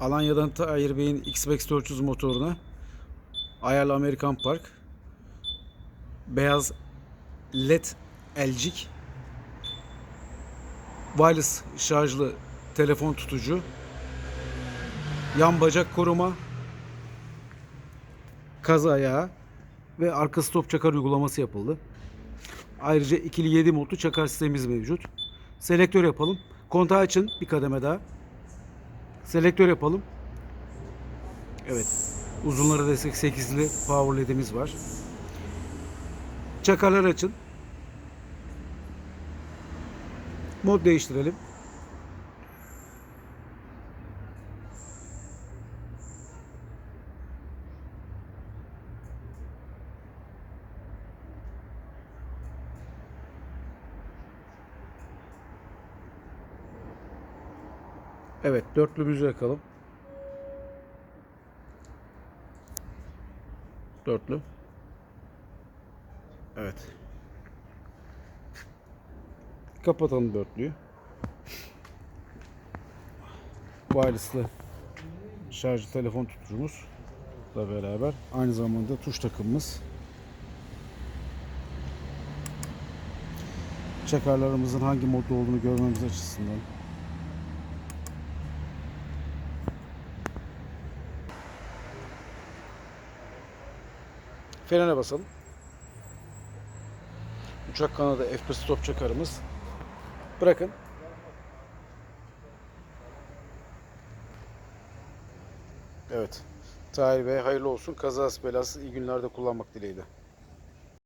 Alanya'dan Tahir Bey'in X-Max 400 motoruna ayarlı Amerikan Park beyaz led elcik wireless şarjlı telefon tutucu yan bacak koruma kaz ayağı ve arka stop çakar uygulaması yapıldı. Ayrıca ikili 7 modlu çakar sistemimiz mevcut. Selektör yapalım. Kontağı açın bir kademe daha. Selektör yapalım. Evet. Uzunlara destek 8'li power led'imiz var. Çakarlar açın. Mod değiştirelim. Evet, dörtlümüzü yakalım. Dörtlü. Evet. Kapatalım dörtlüyü. Wireless'lı şarjlı telefon tutucumuz da beraber aynı zamanda tuş takımımız. Çakarlarımızın hangi modda olduğunu görmemiz açısından Frene basalım. Uçak kanadı F1 stop çakarımız. Bırakın. Evet. Tahir Bey hayırlı olsun. Kazası belasız iyi günlerde kullanmak dileğiyle.